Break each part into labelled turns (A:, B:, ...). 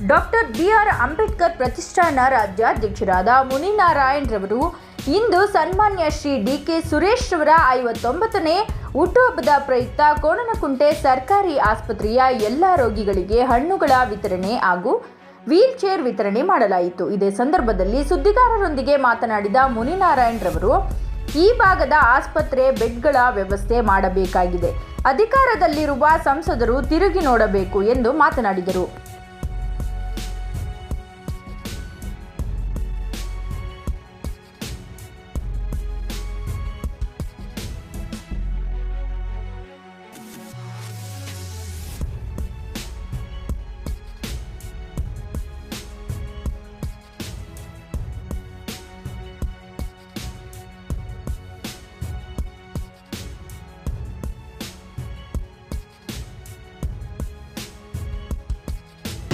A: Doctor B R Ambedkar ಪ್ರತಿಷ್ಠಾನ ರಾಜ್ಯಾಧ್ಯಕ್ಷರಾದ ಮುನಿನಾರಾಯಣ್ ರವರು ಇಂದು ಸನ್ಮಾನ್ಯ ಶ್ರೀ ಡಿ ಕೆ ಸುರೇಶ್ ರವರ ಐವತ್ತೊಂಬತ್ತನೇ ಹುಟ್ಟುಹಬ್ಬದ ಪ್ರಯುಕ್ತ ಕೋಣನಕುಂಟೆ ಸರ್ಕಾರಿ ಆಸ್ಪತ್ರೆಯ ಎಲ್ಲ ರೋಗಿಗಳಿಗೆ ಹಣ್ಣುಗಳ ವಿತರಣೆ ಹಾಗೂ ವೀಲ್ ಚೇರ್ ವಿತರಣೆ ಮಾಡಲಾಯಿತು. ಇದೇ ಸಂದರ್ಭದಲ್ಲಿ ಸುದ್ದಿಗಾರರೊಂದಿಗೆ ಮಾತನಾಡಿದ ಮುನಿನಾರಾಯಣ್ ರವರು, ಈ ಭಾಗದ ಆಸ್ಪತ್ರೆ ಬೆಡ್ಗಳ ವ್ಯವಸ್ಥೆ ಮಾಡಬೇಕಾಗಿದೆ. ಅಧಿಕಾರದಲ್ಲಿರುವ ಸಂಸದರು ತಿರುಗಿ ನೋಡಬೇಕು ಎಂದು ಮಾತನಾಡಿದರು.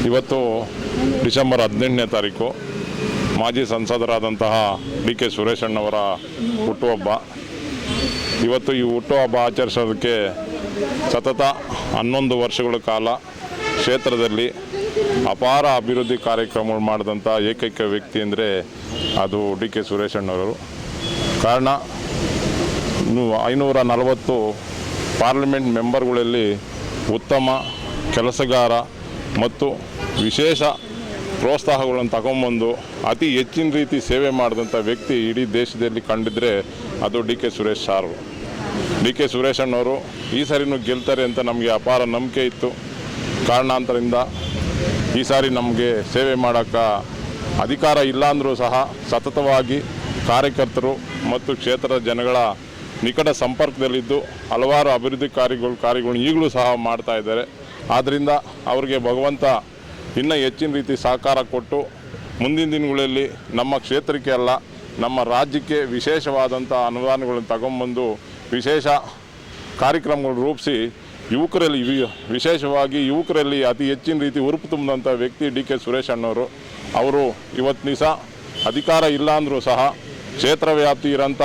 B: ಇವತ್ತು ಡಿಸೆಂಬರ್ ಹದಿನೆಂಟನೇ ತಾರೀಕು ಮಾಜಿ ಸಂಸದರಾದಂತಹ ಡಿ ಕೆ ಸುರೇಶಣ್ಣವರ ಹುಟ್ಟುಹಬ್ಬ. ಇವತ್ತು ಈ ಹುಟ್ಟುಹಬ್ಬ ಆಚರಿಸೋದಕ್ಕೆ ಸತತ ಹನ್ನೊಂದು ವರ್ಷಗಳ ಕಾಲ ಕ್ಷೇತ್ರದಲ್ಲಿ ಅಪಾರ ಅಭಿವೃದ್ಧಿ ಕಾರ್ಯಕ್ರಮಗಳು ಮಾಡಿದಂಥ ಏಕೈಕ ವ್ಯಕ್ತಿ ಅಂದರೆ ಅದು ಡಿ ಕೆ ಸುರೇಶಣ್ಣವರು ಕಾರಣ ಐನೂರ ನಲವತ್ತು ಪಾರ್ಲಿಮೆಂಟ್ ಮೆಂಬರ್ಗಳಲ್ಲಿ ಉತ್ತಮ ಕೆಲಸಗಾರ ಮತ್ತು ವಿಶೇಷ ಪ್ರೋತ್ಸಾಹಗಳನ್ನು ತಗೊಂಬಂದು ಅತಿ ಹೆಚ್ಚಿನ ರೀತಿ ಸೇವೆ ಮಾಡಿದಂಥ ವ್ಯಕ್ತಿ ಇಡೀ ದೇಶದಲ್ಲಿ ಕಂಡಿದ್ರೆ ಅದು ಡಿ ಕೆ ಸುರೇಶ್ ಸಾರು. ಡಿ ಕೆ ಸುರೇಶ್ ಅಣ್ಣವರು ಈ ಸಾರಿನೂ ಗೆಲ್ತಾರೆ ಅಂತ ನಮಗೆ ಅಪಾರ ನಂಬಿಕೆ ಇತ್ತು. ಕಾರಣಾಂತರದಿಂದ ಈ ಸಾರಿ ನಮಗೆ ಸೇವೆ ಮಾಡೋಕ್ಕೆ ಅಧಿಕಾರ ಇಲ್ಲ ಅಂದರೂ ಸಹ ಸತತವಾಗಿ ಕಾರ್ಯಕರ್ತರು ಮತ್ತು ಕ್ಷೇತ್ರದ ಜನಗಳ ನಿಕಟ ಸಂಪರ್ಕದಲ್ಲಿದ್ದು ಹಲವಾರು ಅಭಿವೃದ್ಧಿ ಕಾರ್ಯಗಳು ಕಾರ್ಯಗಳು ಈಗಲೂ ಸಹ ಮಾಡ್ತಾ ಇದ್ದಾರೆ. ಆದ್ದರಿಂದ ಅವರಿಗೆ ಭಗವಂತ ಇನ್ನೂ ಹೆಚ್ಚಿನ ರೀತಿ ಸಹಕಾರ ಕೊಟ್ಟು ಮುಂದಿನ ದಿನಗಳಲ್ಲಿ ನಮ್ಮ ಕ್ಷೇತ್ರಕ್ಕೆ ಅಲ್ಲ, ನಮ್ಮ ರಾಜ್ಯಕ್ಕೆ ವಿಶೇಷವಾದಂಥ ಅನುದಾನಗಳನ್ನು ತಗೊಂಬಂದು ವಿಶೇಷ ಕಾರ್ಯಕ್ರಮಗಳು ರೂಪಿಸಿ ಯುವಕರಲ್ಲಿ ವಿಶೇಷವಾಗಿ ಯುವಕರಲ್ಲಿ ಅತಿ ಹೆಚ್ಚಿನ ರೀತಿ ಉರುಪು ತುಂಬಿದಂಥ ವ್ಯಕ್ತಿ ಡಿ ಕೆ ಸುರೇಶ್ ಅಣ್ಣವರು. ಅವರು ಇವತ್ತು ದಿವಸ ಅಧಿಕಾರ ಇಲ್ಲ ಅಂದರೂ ಸಹ ಕ್ಷೇತ್ರ ವ್ಯಾಪ್ತಿ ಇರೋಂಥ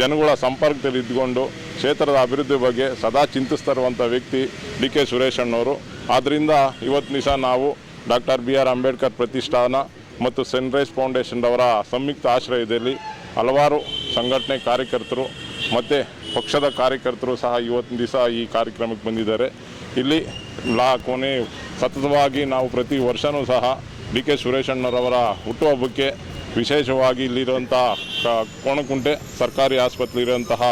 B: ಜನಗಳ ಸಂಪರ್ಕದಲ್ಲಿ ಇದ್ಕೊಂಡು ಕ್ಷೇತ್ರದ ಅಭಿವೃದ್ಧಿ ಬಗ್ಗೆ ಸದಾ ಚಿಂತಿಸ್ತಾ ಇರುವಂಥ ವ್ಯಕ್ತಿ ಡಿ ಕೆ ಸುರೇಶ್ ಅಣ್ಣವರು. ಆದ್ದರಿಂದ ಇವತ್ತು ದಿವಸ ನಾವು ಡಾಕ್ಟರ್ ಬಿ ಆರ್ ಅಂಬೇಡ್ಕರ್ ಪ್ರತಿಷ್ಠಾನ ಮತ್ತು ಸನ್ರೈಸ್ ಫೌಂಡೇಶನ್ ಅವರ ಸಂಯುಕ್ತ ಆಶ್ರಯದಲ್ಲಿ ಹಲವಾರು ಸಂಘಟನೆ ಕಾರ್ಯಕರ್ತರು ಮತ್ತು ಪಕ್ಷದ ಕಾರ್ಯಕರ್ತರು ಸಹ ಇವತ್ತಿನ ದಿವಸ ಈ ಕಾರ್ಯಕ್ರಮಕ್ಕೆ ಬಂದಿದ್ದಾರೆ. ಇಲ್ಲಿ ಲಾ ಕೊನೆ ಸತತವಾಗಿ ನಾವು ಪ್ರತಿ ವರ್ಷವೂ ಸಹ ಡಿ ಕೆ ಸುರೇಶಣ್ಣರವರ ಹುಟ್ಟುಹಬ್ಬಕ್ಕೆ ವಿಶೇಷವಾಗಿ ಇಲ್ಲಿರುವಂಥ ಕೋಣಕುಂಟೆ ಸರ್ಕಾರಿ ಆಸ್ಪತ್ರೆ ಇರುವಂತಹ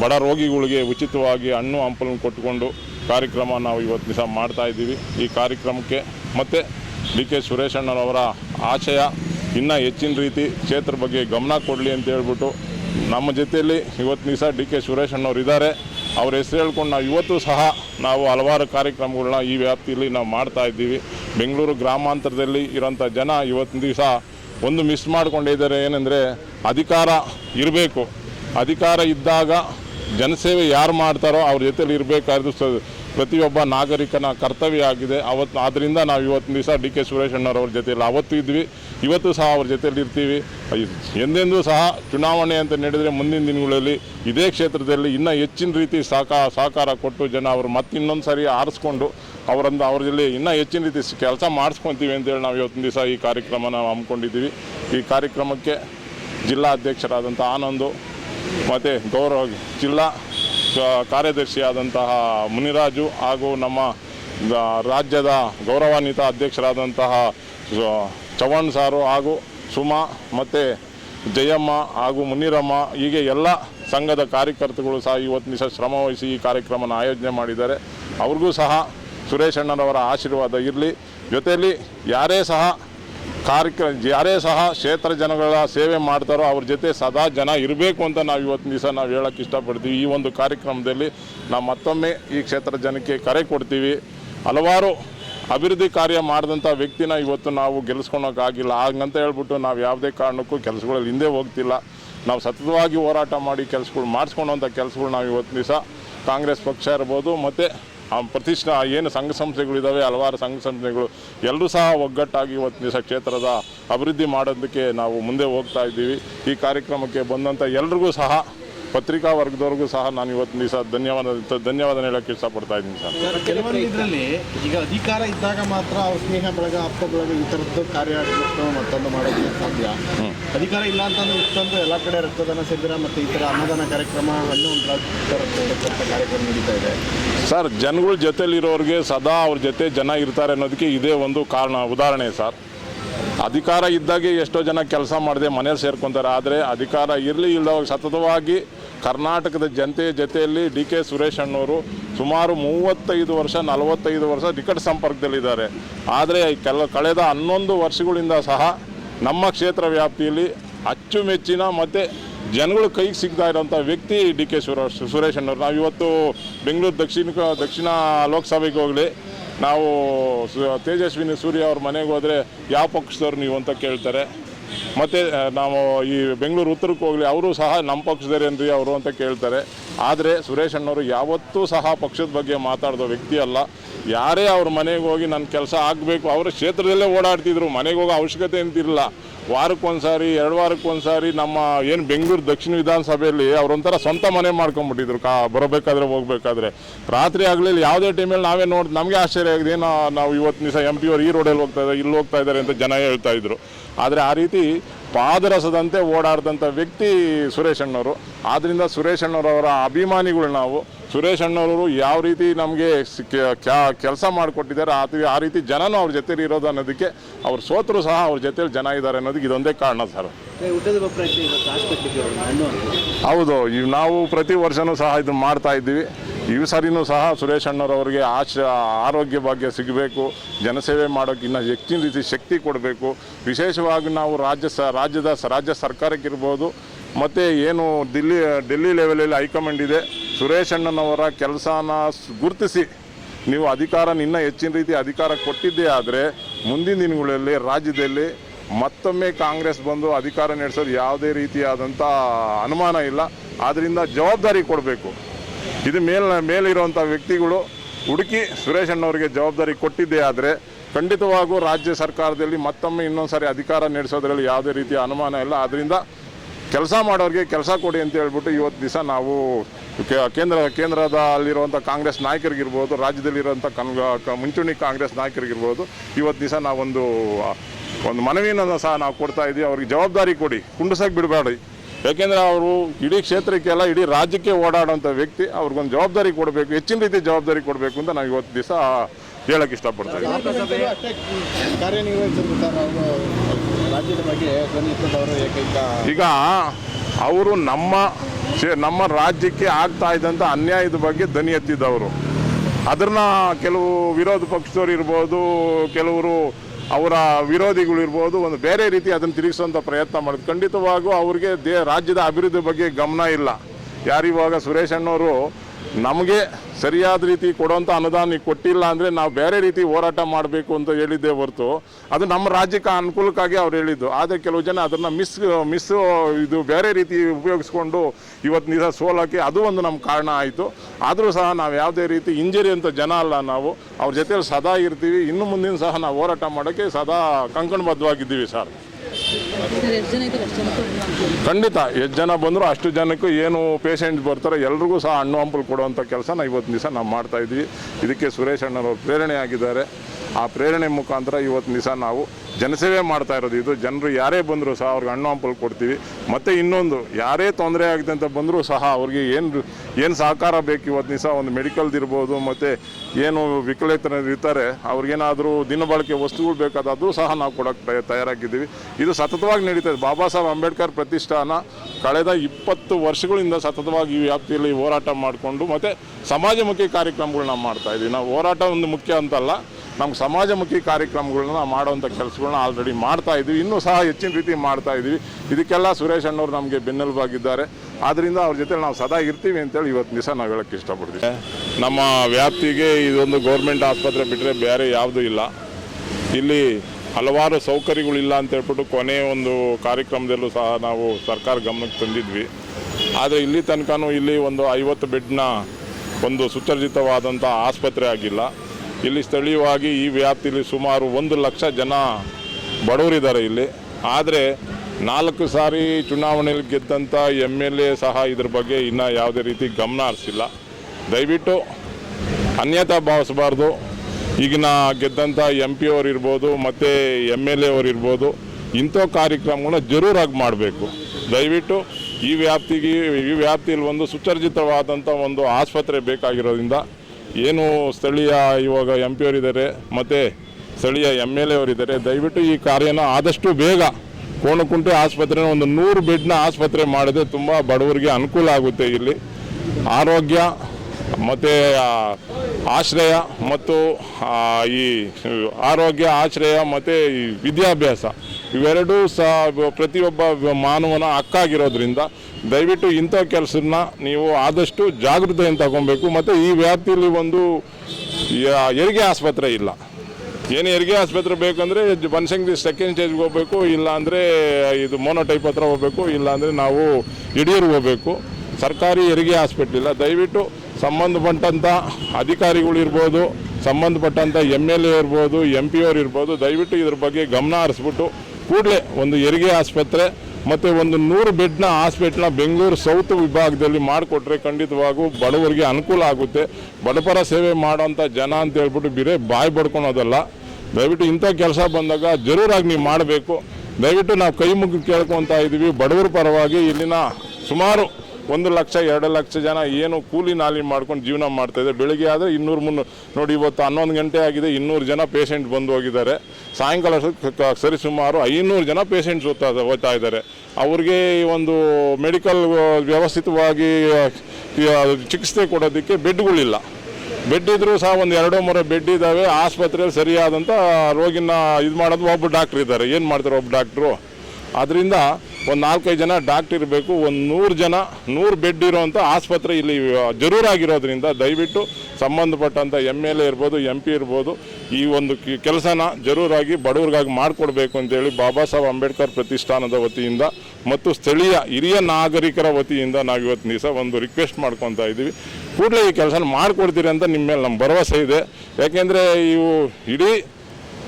B: ಬಡ ರೋಗಿಗಳಿಗೆ ಉಚಿತವಾಗಿ ಹಣ್ಣು ಹಂಪಲನ್ನು ಕೊಟ್ಟುಕೊಂಡು ಕಾರ್ಯಕ್ರಮ ನಾವು ಇವತ್ತು ದಿವಸ ಮಾಡ್ತಾ ಇದ್ದೀವಿ. ಈ ಕಾರ್ಯಕ್ರಮಕ್ಕೆ ಮತ್ತು ಡಿ ಕೆ ಸುರೇಶಣ್ಣನವರ ಆಶಯ ಇನ್ನೂ ಹೆಚ್ಚಿನ ರೀತಿ ಕ್ಷೇತ್ರ ಬಗ್ಗೆ ಗಮನ ಕೊಡಲಿ ಅಂತ ಹೇಳ್ಬಿಟ್ಟು ನಮ್ಮ ಜೊತೆಯಲ್ಲಿ ಇವತ್ತಿನ ದಿವಸ ಡಿ ಕೆ ಸುರೇಶ್ ಅಣ್ಣವ್ರು ಇದ್ದಾರೆ. ಅವ್ರ ಹೆಸರು ಹೇಳ್ಕೊಂಡು ನಾವು ಇವತ್ತು ಸಹ ನಾವು ಹಲವಾರು ಕಾರ್ಯಕ್ರಮಗಳನ್ನ ಈ ವ್ಯಾಪ್ತಿಯಲ್ಲಿ ನಾವು ಮಾಡ್ತಾ ಇದ್ದೀವಿ. ಬೆಂಗಳೂರು ಗ್ರಾಮಾಂತರದಲ್ಲಿ ಇರೋಂಥ ಜನ ಇವತ್ತಿನ ದಿವಸ ಒಂದು ಮಿಸ್ ಮಾಡ್ಕೊಂಡಿದ್ದಾರೆ ಏನಂದರೆ ಅಧಿಕಾರ ಇರಬೇಕು. ಅಧಿಕಾರ ಇದ್ದಾಗ ಜನಸೇವೆ ಯಾರು ಮಾಡ್ತಾರೋ ಅವ್ರ ಜೊತೇಲಿ ಇರಬೇಕಾದ್ರು ಪ್ರತಿಯೊಬ್ಬ ನಾಗರಿಕನ ಕರ್ತವ್ಯ ಆಗಿದೆ. ಅವತ್ತು ಆದ್ದರಿಂದ ನಾವು ಇವತ್ತಿನ ದಿವಸ ಡಿ ಕೆ ಸುರೇಶ್ ಅಣ್ಣವ್ರವ್ರ ಜೊತೆಯಲ್ಲಿ ಅವತ್ತು ಇದ್ವಿ. ಇವತ್ತು ಸಹ ಅವ್ರ ಜೊತೆಯಲ್ಲಿ ಇರ್ತೀವಿ. ಎಂದೆಂದೂ ಸಹ ಚುನಾವಣೆ ಅಂತ ನಡೆದರೆ ಮುಂದಿನ ದಿನಗಳಲ್ಲಿ ಇದೇ ಕ್ಷೇತ್ರದಲ್ಲಿ ಇನ್ನೂ ಹೆಚ್ಚಿನ ರೀತಿ ಸಹಕಾರ ಸಹಕಾರ ಕೊಟ್ಟು ಜನ ಅವರು ಮತ್ತೆ ಇನ್ನೊಂದು ಸಾರಿ ಆರಿಸ್ಕೊಂಡು ಅವರಂದು ಅವರಲ್ಲಿ ಇನ್ನೂ ಹೆಚ್ಚಿನ ರೀತಿ ಕೆಲಸ ಮಾಡಿಸ್ಕೊತೀವಿ ಅಂತೇಳಿ ನಾವು ಇವತ್ತಿನ ದಿವಸ ಈ ಕಾರ್ಯಕ್ರಮ ನಾವು ಹಮ್ಮಿಕೊಂಡಿದ್ದೀವಿ. ಈ ಕಾರ್ಯಕ್ರಮಕ್ಕೆ ಜಿಲ್ಲಾ ಅಧ್ಯಕ್ಷರಾದಂಥ ಆನಂದು ಮತ್ತು ಗೌರವ ಜಿಲ್ಲಾ ಕಾರ್ಯದರ್ಶಿಯಾದಂತಹ ಮುನಿರಾಜು ಹಾಗೂ ನಮ್ಮ ರಾಜ್ಯದ ಗೌರವಾನ್ವಿತ ಅಧ್ಯಕ್ಷರಾದಂತಹ ಚವಾಣ್ ಸಾರು ಹಾಗೂ ಸುಮಾ ಮತ್ತು ಜಯಮ್ಮ ಹಾಗೂ ಮುನಿರಮ್ಮ, ಹೀಗೆ ಎಲ್ಲ ಸಂಘದ ಕಾರ್ಯಕರ್ತಗಳು ಸಹ ಇವತ್ತು ದಿವಸ ಶ್ರಮವಹಿಸಿ ಈ ಕಾರ್ಯಕ್ರಮನ ಆಯೋಜನೆ ಮಾಡಿದ್ದಾರೆ. ಅವ್ರಿಗೂ ಸಹ ಸುರೇಶ್ ಅಣ್ಣನವರ ಆಶೀರ್ವಾದ ಇರಲಿ. ಜೊತೆಯಲ್ಲಿ ಯಾರೇ ಸಹ ಕಾರ್ಯಕ್ರಮ ಯಾರೇ ಸಹ ಕ್ಷೇತ್ರ ಜನಗಳ ಸೇವೆ ಮಾಡ್ತಾರೋ ಅವ್ರ ಜೊತೆ ಸದಾ ಜನ ಇರಬೇಕು ಅಂತ ನಾವು ಇವತ್ತಿನ ದಿವಸ ನಾವು ಹೇಳಕ್ಕೆ ಇಷ್ಟಪಡ್ತೀವಿ. ಈ ಒಂದು ಕಾರ್ಯಕ್ರಮದಲ್ಲಿ ನಾವು ಮತ್ತೊಮ್ಮೆ ಈ ಕ್ಷೇತ್ರ ಜನಕ್ಕೆ ಕರೆ ಕೊಡ್ತೀವಿ. ಹಲವಾರು ಅಭಿವೃದ್ಧಿ ಕಾರ್ಯ ಮಾಡಿದಂಥ ವ್ಯಕ್ತಿನ ಇವತ್ತು ನಾವು ಗೆಲ್ಲಿಸ್ಕೊಳಕ್ಕಾಗಿಲ್ಲ ಹಾಗಂತ ಹೇಳ್ಬಿಟ್ಟು ನಾವು ಯಾವುದೇ ಕಾರಣಕ್ಕೂ ಕೆಲಸಗಳಲ್ಲಿ ಹಿಂದೆ ಹೋಗ್ತಿಲ್ಲ. ನಾವು ಸತತವಾಗಿ ಹೋರಾಟ ಮಾಡಿ ಕೆಲಸಗಳು ಮಾಡಿಸ್ಕೊಳ್ಳೋಂಥ ಕೆಲಸಗಳು ನಾವು ಇವತ್ತು ದಿವಸ ಕಾಂಗ್ರೆಸ್ ಪಕ್ಷ ಇರ್ಬೋದು, ಮತ್ತು ಆ ಪ್ರತಿಷ್ಠಾ, ಏನು ಸಂಘ ಸಂಸ್ಥೆಗಳಿದ್ದಾವೆ ಹಲವಾರು ಸಂಘ ಸಂಸ್ಥೆಗಳು ಎಲ್ಲರೂ ಸಹ ಒಗ್ಗಟ್ಟಾಗಿ ಇವತ್ತು ದಿವಸ ಕ್ಷೇತ್ರದ ಅಭಿವೃದ್ಧಿ ಮಾಡೋದಕ್ಕೆ ನಾವು ಮುಂದೆ ಹೋಗ್ತಾ ಇದ್ದೀವಿ. ಈ ಕಾರ್ಯಕ್ರಮಕ್ಕೆ ಬಂದಂಥ ಎಲ್ರಿಗೂ ಸಹ ಪತ್ರಿಕಾ ವರ್ಗದವ್ರಿಗೂ ಸಹ ನಾನು ಇವತ್ತು ದಿವಸ ಧನ್ಯವಾದ ಧನ್ಯವಾದ ಹೇಳಕ್ಕೆ ಇಷ್ಟಪಡ್ತಾ ಇದ್ದೀನಿ ಸರ್.
C: ಕೆಲವೊಂದು ಇದರಲ್ಲಿ ಈಗ ಅಧಿಕಾರ ಇದ್ದಾಗ ಮಾತ್ರ ಅವ್ರ ಸ್ನೇಹ ಬಳಗ ಅಪ್ಪ ಬಳಗ ಈ ಥರದ್ದು ಕಾರ್ಯ ಮತ್ತೊಂದು ಮತ್ತೊಂದು ಮಾಡೋದಕ್ಕೆ ಸಾಧ್ಯ ಅಧಿಕಾರ ಇಲ್ಲ ಅಂತಂದ್ರೆ ಇಷ್ಟೊಂದು ಎಲ್ಲ ಕಡೆ ರಕ್ತದಾನ ಶಿಬಿರ ಮತ್ತು ಈ ಥರ ಅನ್ನದಾನ ಕಾರ್ಯಕ್ರಮ ಹಣ್ಣು ಕಾರ್ಯಕ್ರಮ ನಡೀತಾ ಇದೆ.
B: ಸರ್ ಜನಗಳ ಜೊತೆಲಿರೋರಿಗೆ ಸದಾ ಅವ್ರ ಜೊತೆ ಜನ ಇರ್ತಾರೆ ಅನ್ನೋದಕ್ಕೆ ಇದೇ ಒಂದು ಕಾರಣ ಉದಾಹರಣೆ ಸರ್. ಅಧಿಕಾರ ಇದ್ದಾಗೆ ಎಷ್ಟೋ ಜನ ಕೆಲಸ ಮಾಡದೆ ಮನೇಲಿ ಸೇರ್ಕೊತಾರೆ ಆದರೆ ಅಧಿಕಾರ ಇರಲಿ ಇಲ್ಲದಾಗ ಸತತವಾಗಿ ಕರ್ನಾಟಕದ ಜನತೆಯ ಜೊತೆಯಲ್ಲಿ ಡಿ ಕೆ ಸುರೇಶ್ ಅಣ್ಣವರು ಸುಮಾರು ಮೂವತ್ತೈದು ವರ್ಷ, ನಲವತ್ತೈದು ವರ್ಷ ನಿಕಟ ಸಂಪರ್ಕದಲ್ಲಿದ್ದಾರೆ. ಆದರೆ ಕೆಲ, ಕಳೆದ ಹನ್ನೊಂದು ವರ್ಷಗಳಿಂದ ಸಹ ನಮ್ಮ ಕ್ಷೇತ್ರ ವ್ಯಾಪ್ತಿಯಲ್ಲಿ ಅಚ್ಚುಮೆಚ್ಚಿನ ಮತ್ತು ಜನಗಳು ಕೈಗೆ ಸಿಗ್ತಾ ಇರೋಂಥ ವ್ಯಕ್ತಿ ಡಿ ಕೆ ಸುರೇಶ್ ಸುರೇಶ್ ಅಣ್ಣವ್ರು ನಾವು ಇವತ್ತು ಬೆಂಗಳೂರು ದಕ್ಷಿಣ ದಕ್ಷಿಣ ಲೋಕಸಭೆಗೆ ಹೋಗಲಿ, ನಾವು ತೇಜಸ್ವಿನಿ ಸೂರ್ಯ ಅವ್ರ ಮನೆಗೆ ಹೋದರೆ ಯಾವ ಪಕ್ಷದವ್ರು ನೀವು ಅಂತ ಕೇಳ್ತಾರೆ. ಮತ್ತು ನಾವು ಈ ಬೆಂಗಳೂರು ಉತ್ತರಕ್ಕೆ ಹೋಗಲಿ, ಅವರು ಸಹ ನಮ್ಮ ಪಕ್ಷದವ್ರೇನ್ರಿ ಅವರು ಅಂತ ಕೇಳ್ತಾರೆ. ಆದರೆ ಸುರೇಶ್ ಅಣ್ಣವರು ಯಾವತ್ತೂ ಸಹ ಪಕ್ಷದ ಬಗ್ಗೆ ಮಾತಾಡಿದ ವ್ಯಕ್ತಿ ಅಲ್ಲ. ಯಾರೇ ಅವ್ರ ಮನೆಗೆ ಹೋಗಿ ನನ್ನ ಕೆಲಸ ಆಗಬೇಕು, ಅವರ ಕ್ಷೇತ್ರದಲ್ಲೇ ಓಡಾಡ್ತಿದ್ರು, ಮನೆಗೆ ಹೋಗೋ ಅವಶ್ಯಕತೆ ಅಂತಿರಲಿಲ್ಲ ವಾರಕ್ಕೊಂದ್ಸಾರಿ, ಎರಡು ವಾರಕ್ಕೊಂದ್ಸಾರಿ ನಮ್ಮ ಏನು ಬೆಂಗಳೂರು ದಕ್ಷಿಣ ವಿಧಾನಸಭೆಯಲ್ಲಿ ಅವರೊಂಥರ ಸ್ವಂತ ಮನೆ ಮಾಡ್ಕೊಂಬಿಟ್ಟಿದ್ರು, ಕಾ, ಬರಬೇಕಾದ್ರೆ ಹೋಗ್ಬೇಕಾದ್ರೆ. ರಾತ್ರಿ ಆಗಲಿಲ್ಲ, ಯಾವುದೇ ಟೈಮಲ್ಲಿ ನಾವೇ ನೋಡಿ, ನಮಗೆ ಆಶ್ಚರ್ಯ ಆಗಿದೆ, ಏನೋ ನಾವು ಇವತ್ತು ದಿವಸ ಎಂ ಪಿ ಅವರು ಈ ರೋಡಲ್ಲಿ ಹೋಗ್ತಾ ಇದ್ದಾರೆ, ಇಲ್ಲಿ ಹೋಗ್ತಾ ಇದ್ದಾರೆ ಅಂತ ಜನ ಹೇಳ್ತಾ ಇದ್ರು. ಆದರೆ ಆ ರೀತಿ ಪಾದರಸದಂತೆ ಓಡಾಡಿದಂಥ ವ್ಯಕ್ತಿ ಸುರೇಶ್ ಅಣ್ಣವರು. ಆದ್ದರಿಂದ ಸುರೇಶ್ ಅಣ್ಣವರವರ ಅಭಿಮಾನಿಗಳು ನಾವು. ಸುರೇಶ್ ಅಣ್ಣವರು ಯಾವ ರೀತಿ ನಮಗೆ ಕೆಲಸ ಮಾಡಿಕೊಟ್ಟಿದ್ದಾರೆ ಆ ಆ ರೀತಿ ಜನನು ಅವ್ರ ಜೊತೆಲಿ ಇರೋದು ಅನ್ನೋದಕ್ಕೆ ಅವ್ರ ಸೋತರು ಸಹ ಅವ್ರ ಜೊತೆಲಿ ಜನ ಇದ್ದಾರೆ ಅನ್ನೋದಕ್ಕೆ ಇದೊಂದೇ ಕಾರಣ ಸರ್. ಹೌದು ಇವ್ ನಾವು ಪ್ರತಿ ವರ್ಷವೂ ಸಹ ಇದು ಮಾಡ್ತಾ ಇದ್ದೀವಿ. ಈ ಸಾರಿನೂ ಸಹ ಸುರೇಶ್ ಅಣ್ಣರವರಿಗೆ ಆಶ, ಆರೋಗ್ಯ ಭಾಗ್ಯ ಸಿಗಬೇಕು, ಜನಸೇವೆ ಮಾಡೋಕ್ಕೆ ಇನ್ನೂ ಹೆಚ್ಚಿನ ರೀತಿ ಶಕ್ತಿ ಕೊಡಬೇಕು. ವಿಶೇಷವಾಗಿ ನಾವು ರಾಜ್ಯ ಸ, ರಾಜ್ಯದ ರಾಜ್ಯ ಸರ್ಕಾರಕ್ಕಿರ್ಬೋದು, ಮತ್ತು ಏನು ದಿಲ್ಲಿ ಡೆಲ್ಲಿ ಲೆವೆಲಲ್ಲಿ ಹೈಕಮಾಂಡ್ ಇದೆ. ಸುರೇಶ್ ಅಣ್ಣನವರ ಕೆಲಸನ ಗುರುತಿಸಿ. ನೀವು ಅಧಿಕಾರ, ನಿನ್ನ ಹೆಚ್ಚಿನ ರೀತಿ ಅಧಿಕಾರ ಕೊಟ್ಟಿದ್ದೇ ಆದರೆ, ಮುಂದಿನ ದಿನಗಳಲ್ಲಿ ರಾಜ್ಯದಲ್ಲಿ ಮತ್ತೊಮ್ಮೆ ಕಾಂಗ್ರೆಸ್ ಬಂದು ಅಧಿಕಾರ ನಡೆಸೋದು ಯಾವುದೇ ರೀತಿಯಾದಂಥ ಅನುಮಾನ ಇಲ್ಲ. ಆದ್ದರಿಂದ ಜವಾಬ್ದಾರಿ ಕೊಡಬೇಕು. ಇದು ಮೇಲಿನ ಮೇಲಿರುವಂಥ ವ್ಯಕ್ತಿಗಳು ಹುಡುಕಿ ಸುರೇಶ್ ಅಣ್ಣವರಿಗೆ ಜವಾಬ್ದಾರಿ ಕೊಟ್ಟಿದ್ದೇ ಆದರೆ ಖಂಡಿತವಾಗೂ ರಾಜ್ಯ ಸರ್ಕಾರದಲ್ಲಿ ಮತ್ತೊಮ್ಮೆ ಇನ್ನೊಂದು ಸಾರಿ ಅಧಿಕಾರ ನಡೆಸೋದ್ರಲ್ಲಿ ಯಾವುದೇ ರೀತಿಯ ಅನುಮಾನ ಇಲ್ಲ. ಆದ್ದರಿಂದ ಕೆಲಸ ಮಾಡೋರಿಗೆ ಕೆಲಸ ಕೊಡಿ ಅಂತ ಹೇಳ್ಬಿಟ್ಟು ಇವತ್ತು ದಿವಸ ನಾವು ಕೇಂದ್ರ ಕೇಂದ್ರ, ಕೇಂದ್ರದಲ್ಲಿರುವಂಥ ಕಾಂಗ್ರೆಸ್ ನಾಯಕರಿಗಿರ್ಬೋದು, ರಾಜ್ಯದಲ್ಲಿರುವಂಥ ಕನ್ ಮುಂಚೂಣಿ ಕಾಂಗ್ರೆಸ್ ನಾಯಕರಿಗಿರ್ಬೋದು, ಇವತ್ತು ದಿವಸ ನಾವೊಂದು, ಒಂದು ಮನವಿಯನ್ನು ಸಹ ನಾವು ಕೊಡ್ತಾ ಇದ್ದೀವಿ ಅವ್ರಿಗೆ ಜವಾಬ್ದಾರಿ ಕೊಡಿ. ಕುಂಡಸಕ್ಕೆ ಬಿಡಬೇಡಿ. ಯಾಕೆಂದರೆ ಅವರು ಇಡೀ ಕ್ಷೇತ್ರಕ್ಕೆಲ್ಲ ಇಡೀ ರಾಜ್ಯಕ್ಕೆ ಓಡಾಡೋಂಥ ವ್ಯಕ್ತಿ ಅವ್ರಿಗೊಂದು ಜವಾಬ್ದಾರಿ ಕೊಡಬೇಕು ಹೆಚ್ಚಿನ ರೀತಿ ಜವಾಬ್ದಾರಿ ಕೊಡಬೇಕು ಅಂತ ನಾವು ಇವತ್ತು ದಿವಸ ಹೇಳಕ್ಕೆ ಇಷ್ಟಪಡ್ತಾ ಇದ್ದೀವಿ.
C: ಅವರು ರಾಜ್ಯದ ಬಗ್ಗೆ ಧ್ವನಿ ಎತ್ತದವರು ಏಕೈಕ
B: ಈಗ ಅವರು ನಮ್ಮ ನಮ್ಮ ರಾಜ್ಯಕ್ಕೆ ಆಗ್ತಾ ಇದ್ದಂಥ ಅನ್ಯಾಯದ ಬಗ್ಗೆ ದನಿ ಎತ್ತಿದ್ದವರು. ಅದನ್ನ ಕೆಲವು ವಿರೋಧ ಪಕ್ಷದವ್ರು ಇರ್ಬೋದು ಕೆಲವರು ಅವರ ವಿರೋಧಿಗಳು ಇರ್ಬೋದು, ಒಂದು ಬೇರೆ ರೀತಿ ಅದನ್ನು ತಿರುಗಿಸುವಂಥ ಪ್ರಯತ್ನ ಮಾಡಿದ್ರು. ಖಂಡಿತವಾಗೂ ಅವ್ರಿಗೆ ದೇ, ರಾಜ್ಯದ ಅಭಿವೃದ್ಧಿ ಬಗ್ಗೆ ಗಮನ ಇಲ್ಲ. ಯಾರಿವಾಗ ಸುರೇಶ್ ಅಣ್ಣವರು ನಮಗೆ ಸರಿಯಾದ ರೀತಿ ಕೊಡುವಂಥ ಅನುದಾನ ಕೊಟ್ಟಿಲ್ಲ ಅಂದರೆ ನಾವು ಬೇರೆ ರೀತಿ ಹೋರಾಟ ಮಾಡಬೇಕು ಅಂತ ಹೇಳಿದ್ದೇ ಹೊರತು ಅದು ನಮ್ಮ ರಾಜ್ಯಕ್ಕೆ ಅನುಕೂಲಕ್ಕಾಗಿ ಅವ್ರು ಹೇಳಿದ್ದು. ಆದರೆ ಕೆಲವು ಜನ ಅದನ್ನು ಮಿಸ್ ಮಿಸ್ ಇದು ಬೇರೆ ರೀತಿ ಉಪಯೋಗಿಸ್ಕೊಂಡು ಇವತ್ತು ನಿಧ ಸೋಲಕ್ಕೆ ಅದು ಒಂದು ನಮ್ಮ ಕಾರಣ ಆಯಿತು. ಆದರೂ ಸಹ ನಾವು ಯಾವುದೇ ರೀತಿ ಇಂಜರಿ ಅಂತ ಜನ ಅಲ್ಲ ನಾವು, ಅವ್ರ ಜೊತೆಯಲ್ಲಿ ಸದಾ ಇರ್ತೀವಿ. ಇನ್ನು ಮುಂದಿನ ಸಹ ನಾವು ಹೋರಾಟ ಮಾಡೋಕ್ಕೆ ಸದಾ ಕಂಕಣಬದ್ಧವಾಗಿದ್ದೀವಿ ಸರ್. ಖಂಡಿತ, ಎಷ್ಟು ಜನ ಬಂದರೂ ಅಷ್ಟು ಜನಕ್ಕೂ ಏನು ಪೇಷಂಟ್ ಬರ್ತಾರೆ, ಎಲ್ರಿಗೂ ಸಹ ಹಣ್ಣು ಹಂಪಲು ಕೊಡುವಂಥ ಕೆಲಸ ಇವತ್ತು ದಿವಸ ನಾವು ಮಾಡ್ತಾ ಇದ್ವಿ. ಇದಕ್ಕೆ ಸುರೇಶ್ ಅಣ್ಣನವರು ಪ್ರೇರಣೆ ಆಗಿದ್ದಾರೆ ಆ ಪ್ರೇರಣೆ ಮುಖಾಂತರ ಇವತ್ತು ದಿವಸ ನಾವು ಜನಸೇವೆ ಮಾಡ್ತಾ ಇರೋದು ಇದು. ಜನರು ಯಾರೇ ಬಂದರೂ ಸಹ ಅವ್ರಿಗೆ ಹಣ್ಣು ಹಂಪಲು ಕೊಡ್ತೀವಿ. ಮತ್ತು ಇನ್ನೊಂದು, ಯಾರೇ ತೊಂದರೆ ಆಗಿದೆ ಅಂತ ಬಂದರೂ ಸಹ ಅವ್ರಿಗೆ ಏನು ಏನು ಸಹಕಾರ ಬೇಕು ಇವತ್ತು ದಿವಸ? ಒಂದು ಮೆಡಿಕಲ್ದಿರ್ಬೋದು ಮತ್ತು ಏನು ವಿಕಲೇತರು ಇರ್ತಾರೆ, ಅವ್ರಿಗೇನಾದರೂ ದಿನಬಳಕೆ ವಸ್ತುಗಳು ಬೇಕಾದಾದರೂ ಸಹ ನಾವು ಕೊಡೋಕ್ಕೆ ತಯಾರಾಗಿದ್ದೀವಿ. ಇದು ಸತತವಾಗಿ ಇದೆ. ಬಾಬಾ ಸಾಹೇಬ್ ಅಂಬೇಡ್ಕರ್ ಪ್ರತಿಷ್ಠಾನ ಕಳೆದ ಇಪ್ಪತ್ತು ವರ್ಷಗಳಿಂದ ಸತತವಾಗಿ ಈ ವ್ಯಾಪ್ತಿಯಲ್ಲಿ ಹೋರಾಟ ಮಾಡಿಕೊಂಡು, ಮತ್ತು ಸಮಾಜಮುಖಿ ಕಾರ್ಯಕ್ರಮಗಳನ್ನ ಮಾಡ್ತಾ ಇದ್ದೀವಿ. ನಾವು ಹೋರಾಟ ಒಂದು ಮುಖ್ಯ ಅಂತಲ್ಲ ನಮ್ಗೆ ಸಮಾಜಮುಖಿ ಕಾರ್ಯಕ್ರಮಗಳನ್ನ ಮಾಡುವಂಥ ಕೆಲಸಗಳನ್ನ ಆಲ್ರೆಡಿ ಮಾಡ್ತಾ ಇದ್ದೀವಿ. ಇನ್ನೂ ಸಹ ಹೆಚ್ಚಿನ ರೀತಿ ಮಾಡ್ತಾ ಇದ್ದೀವಿ. ಇದಕ್ಕೆಲ್ಲ ಸುರೇಶ್ ಅಣ್ಣವ್ರು ನಮಗೆ ಬೆನ್ನೆಲುಬಾಗಿದ್ದಾರೆ. ಆದ್ದರಿಂದ ಅವ್ರ ಜೊತೆ ನಾವು ಸದಾ ಇರ್ತೀವಿ ಅಂತೇಳಿ ಇವತ್ತು ದಿವಸ ನಾವು ಹೇಳಕ್ಕೆ ಇಷ್ಟಪಡ್ತೀವಿ. ನಮ್ಮ ವ್ಯಾಪ್ತಿಗೆ ಇದೊಂದು ಗೌರ್ಮೆಂಟ್ ಆಸ್ಪತ್ರೆ ಬಿಟ್ಟರೆ ಬೇರೆ ಯಾವುದೂ ಇಲ್ಲ. ಇಲ್ಲಿ ಹಲವಾರು ಸೌಕರ್ಯಗಳಿಲ್ಲ ಅಂತ ಹೇಳ್ಬಿಟ್ಟು ಕೊನೆ ಒಂದು ಕಾರ್ಯಕ್ರಮದಲ್ಲೂ ಸಹ ನಾವು ಸರ್ಕಾರ ಗಮನಕ್ಕೆ ತಂದಿದ್ವಿ. ಆದರೆ ಇಲ್ಲಿ ತನಕನೂ ಇಲ್ಲಿ ಒಂದು ಐವತ್ತು ಬೆಡ್ನ ಒಂದು ಸುಚರ್ಜಿತವಾದಂಥ ಆಸ್ಪತ್ರೆ ಆಗಿಲ್ಲ. ಇಲ್ಲಿ ಸ್ಥಳೀಯವಾಗಿ ಈ ವ್ಯಾಪ್ತಿಯಲ್ಲಿ ಸುಮಾರು ಒಂದು ಲಕ್ಷ ಜನ ಬಡವರಿದ್ದಾರೆ ಇಲ್ಲಿ. ಆದರೆ ನಾಲ್ಕು ಸಾರಿ ಚುನಾವಣೆಯಲ್ಲಿ ಗೆದ್ದಂಥ ಎಂ ಎಲ್ ಎ ಸಹ ಇದ್ರ ಬಗ್ಗೆ ಇನ್ನೂ ಯಾವುದೇ ರೀತಿ ಗಮನ ಹರಿಸಿಲ್ಲ. ದಯವಿಟ್ಟು ಅನ್ಯತಾ ಭಾವಿಸಬಾರ್ದು. ಈಗಿನ ಗೆದ್ದಂಥ ಎಂ ಪಿ ಅವ್ರು ಇರ್ಬೋದು, ಮತ್ತು ಎಂ ಎಲ್ ಎ ಅವ್ರು ಇರ್ಬೋದು, ಇಂಥ ಕಾರ್ಯಕ್ರಮಗಳನ್ನ ಜರೂರಾಗಿ ಮಾಡಬೇಕು. ದಯವಿಟ್ಟು ಈ ವ್ಯಾಪ್ತಿಗೆ, ಈ ವ್ಯಾಪ್ತಿಯಲ್ಲಿ ಒಂದು ಸುಚರ್ಜಿತವಾದಂಥ ಒಂದು ಆಸ್ಪತ್ರೆ ಬೇಕಾಗಿರೋದ್ರಿಂದ ಏನು ಸ್ಥಳೀಯ ಇವಾಗ ಎಂ ಪಿ ಅವರಿದ್ದಾರೆ ಮತ್ತು ಸ್ಥಳೀಯ ಎಂ ಎಲ್ ಎ ಅವರಿದ್ದಾರೆ ದಯವಿಟ್ಟು ಈ ಕಾರ್ಯನ ಆದಷ್ಟು ಬೇಗ ಕೋಣಕುಂಟೆ ಆಸ್ಪತ್ರೆನ ಒಂದು ನೂರು ಬೆಡ್ನ ಆಸ್ಪತ್ರೆ ಮಾಡಿದ್ರೆ ತುಂಬ ಬಡವರಿಗೆ ಅನುಕೂಲ ಆಗುತ್ತೆ ಇಲ್ಲಿ. ಆರೋಗ್ಯ, ಮತ್ತು ಆಶ್ರಯ ಮತ್ತು ಈ, ಆರೋಗ್ಯ, ಆಶ್ರಯ, ಮತ್ತು ವಿದ್ಯಾಭ್ಯಾಸ. ಇವೆರಡೂ ಸಹ ಪ್ರತಿಯೊಬ್ಬ ಮಾನವನ ಹಕ್ಕಾಗಿರೋದ್ರಿಂದ ದಯವಿಟ್ಟು ಇಂಥ ಕೆಲಸನ ನೀವು ಆದಷ್ಟು ಜಾಗೃತೆಯನ್ನು ತಗೊಬೇಕು ಮತ್ತು ಈ ವ್ಯಾಪ್ತಿಯಲ್ಲಿ ಒಂದು ಹೆರಿಗೆ ಆಸ್ಪತ್ರೆ ಇಲ್ಲ. ಏನು ಹೆರಿಗೆ ಆಸ್ಪತ್ರೆ ಬೇಕಂದರೆ ಬನ್ಸಂಗಿ ಸೆಕೆಂಡ್ ಸ್ಟೇಜ್ಗೆ ಹೋಗಬೇಕು, ಇಲ್ಲಾಂದರೆ ಇದು ಮೋನೋಟೈಪ್ ಹತ್ರ ಹೋಗಬೇಕು, ಇಲ್ಲಾಂದರೆ ನಾವು ಹಿಡಿಯರು ಹೋಗಬೇಕು. ಸರ್ಕಾರಿ ಹೆರಿಗೆ ಹಾಸ್ಪಿಟ್ಲ್ ಇಲ್ಲ. ದಯವಿಟ್ಟು ಸಂಬಂಧಪಟ್ಟಂಥ ಅಧಿಕಾರಿಗಳಿರ್ಬೋದು ಸಂಬಂಧಪಟ್ಟಂಥ ಎಂ ಎಲ್ ಎ ಇರ್ಬೋದು ಎಂ ಪಿ ಅವ್ರು ಇರ್ಬೋದು, ದಯವಿಟ್ಟು ಇದ್ರ ಬಗ್ಗೆ ಗಮನ ಹರಿಸ್ಬಿಟ್ಟು ಕೂಡಲೇ ಒಂದು ಹೆರಿಗೆ ಆಸ್ಪತ್ರೆ ಮತ್ತು ಒಂದು ನೂರು ಬೆಡ್ನ ಹಾಸ್ಪಿಟ್ಲನ್ನ ಬೆಂಗಳೂರು ಸೌತ್ ವಿಭಾಗದಲ್ಲಿ ಮಾಡಿಕೊಟ್ರೆ ಖಂಡಿತವಾಗೂ ಬಡವರಿಗೆ ಅನುಕೂಲ ಆಗುತ್ತೆ. ಬಡಪರ ಸೇವೆ ಮಾಡೋಂಥ ಜನ ಅಂತ ಹೇಳ್ಬಿಟ್ಟು ಬಿರೆ ಬಾಯಿ ಬಡ್ಕೊಳೋದಲ್ಲ. ದಯವಿಟ್ಟು ಇಂಥ ಕೆಲಸ ಬಂದಾಗ ಜರೂರಾಗಿ ನೀವು ಮಾಡಬೇಕು. ದಯವಿಟ್ಟು ನಾವು ಕೈ ಮುಗಿದು ಕೇಳ್ಕೊತಾ ಇದ್ದೀವಿ. ಬಡವರ ಪರವಾಗಿ ಇಲ್ಲಿನ ಸುಮಾರು ಒಂದು ಲಕ್ಷ, ಎರಡು ಲಕ್ಷ ಜನ ಏನು ಕೂಲಿ ನಾಲಿ ಮಾಡ್ಕೊಂಡು ಜೀವನ ಮಾಡ್ತಾ ಇದೆ. ಬೆಳಿಗ್ಗೆ ಆದರೆ ಇನ್ನೂರು ಮುನ್ನೂರು ನೋಡಿ ಇವತ್ತು ಹನ್ನೊಂದು ಗಂಟೆ ಆಗಿದೆ, ಇನ್ನೂರು ಜನ ಪೇಷಂಟ್ ಬಂದು ಹೋಗಿದ್ದಾರೆ. ಸಾಯಂಕಾಲ ಸರಿ ಸುಮಾರು ಐನೂರು ಜನ ಪೇಷಂಟ್ಸ್ ಓದ್ತಾ ಹೋಗ್ತಾ ಇದ್ದಾರೆ. ಅವ್ರಿಗೆ ಈ ಒಂದು ಮೆಡಿಕಲ್ ವ್ಯವಸ್ಥಿತವಾಗಿ ಚಿಕಿತ್ಸೆ ಕೊಡೋದಕ್ಕೆ ಬೆಡ್ಗಳಿಲ್ಲ. ಬೆಡ್ ಇದ್ರೂ ಸಹ ಒಂದು ಎರಡೋ ಮೂರೋ ಬೆಡ್ ಇದ್ದಾವೆ ಆಸ್ಪತ್ರೆಯಲ್ಲಿ ಸರಿಯಾದಂಥ ರೋಗಿನ ಇದು ಮಾಡೋದು ಒಬ್ಬ ಡಾಕ್ಟ್ರ್ ಇದ್ದಾರೆ. ಏನು ಮಾಡ್ತಾರೆ ಒಬ್ಬ ಡಾಕ್ಟ್ರು ಅದರಿಂದ ಒಂದು ನಾಲ್ಕೈದು ಜನ ಡಾಕ್ಟರ್ ಇರಬೇಕು, ಒಂದು ನೂರು ಜನ, ನೂರು ಬೆಡ್ ಇರೋವಂಥ ಆಸ್ಪತ್ರೆ ಇಲ್ಲಿ ಜರೂರಾಗಿರೋದ್ರಿಂದ ದಯವಿಟ್ಟು ಸಂಬಂಧಪಟ್ಟಂಥ ಎಂ ಎಲ್ ಎ ಇರ್ಬೋದು ಎಂ ಪಿ ಇರ್ಬೋದು, ಈ ಒಂದು ಕೆಲಸನ ಜರೂರಾಗಿ ಬಡವ್ರಿಗಾಗಿ ಮಾಡಿಕೊಡ್ಬೇಕು ಅಂತೇಳಿ ಬಾಬಾ ಸಾಹೇಬ್ ಅಂಬೇಡ್ಕರ್ ಪ್ರತಿಷ್ಠಾನದ ವತಿಯಿಂದ ಮತ್ತು ಸ್ಥಳೀಯ ಹಿರಿಯ ನಾಗರಿಕರ ವತಿಯಿಂದ ನಾವು ಇವತ್ತು ದಿವಸ ಒಂದು ರಿಕ್ವೆಸ್ಟ್ ಮಾಡ್ಕೊತಾ ಇದ್ದೀವಿ. ಕೂಡಲೇ ಈ ಕೆಲಸನ ಮಾಡಿಕೊಡ್ತೀರಿ ಅಂತ ನಿಮ್ಮ ಮೇಲೆ ನಮ್ಮ ಭರವಸೆ ಇದೆ. ಯಾಕೆಂದರೆ ಇವು ಇಡೀ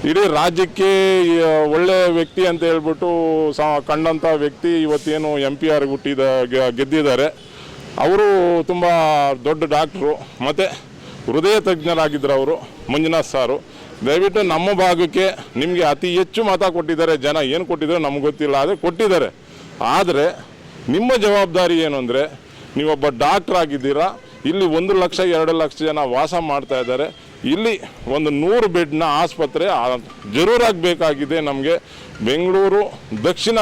B: ಇಡೀ ರಾಜ್ಯಕ್ಕೆ ಒಳ್ಳೆ ವ್ಯಕ್ತಿ ಅಂತ ಹೇಳ್ಬಿಟ್ಟು ಸಾ, ಕಂಡಂಥ ವ್ಯಕ್ತಿ ಇವತ್ತೇನು ಎಂ ಪಿ ಆರ್ ಹುಟ್ಟಿದ ಗೆದ್ದಿದ್ದಾರೆ. ಅವರು ತುಂಬ ದೊಡ್ಡ ಡಾಕ್ಟ್ರು, ಮತ್ತು ಹೃದಯ ತಜ್ಞರಾಗಿದ್ದರು ಅವರು, ಮಂಜುನಾಥ್ ಸಾರು. ದಯವಿಟ್ಟು ನಮ್ಮ ಭಾಗಕ್ಕೆ ನಿಮಗೆ ಅತಿ ಹೆಚ್ಚು ಮತ ಕೊಟ್ಟಿದ್ದಾರೆ, ಜನ ಏನು ಕೊಟ್ಟಿದ್ದಾರೆ ನಮ್ಗೆ ಗೊತ್ತಿಲ್ಲ, ಆದರೆ ಕೊಟ್ಟಿದ್ದಾರೆ. ಆದರೆ ನಿಮ್ಮ ಜವಾಬ್ದಾರಿ ಏನು ಅಂದರೆ, ನೀವೊಬ್ಬ ಡಾಕ್ಟ್ರ್ ಆಗಿದ್ದೀರಾ ಇಲ್ಲಿ ಒಂದು ಲಕ್ಷ, ಎರಡು ಲಕ್ಷ ಜನ ವಾಸ ಮಾಡ್ತಾ ಇದ್ದಾರೆ ಇಲ್ಲಿ ಒಂದು ನೂರು ಬೆಡ್ನ ಆಸ್ಪತ್ರೆ ಜರೂರಾಗಿ ಬೇಕಾಗಿದೆ ನಮಗೆ. ಬೆಂಗಳೂರು ದಕ್ಷಿಣ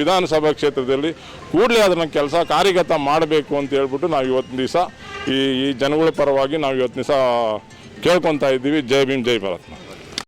B: ವಿಧಾನಸಭಾ ಕ್ಷೇತ್ರದಲ್ಲಿ ಕೂಡಲೇ ಅದನ್ನು ಕೆಲಸ ಕಾರ್ಯಗತ ಮಾಡಬೇಕು ಅಂತ ಹೇಳ್ಬಿಟ್ಟು ನಾವು ಇವತ್ತಿನ ದಿವಸ ಈ ಜನಗಳ ಪರವಾಗಿ ನಾವು ಇವತ್ತಿನ ದಿವಸ ಕೇಳ್ಕೊತಾ ಇದ್ದೀವಿ. ಜೈ ಭೀಮ್, ಜೈ ಭಾರತ್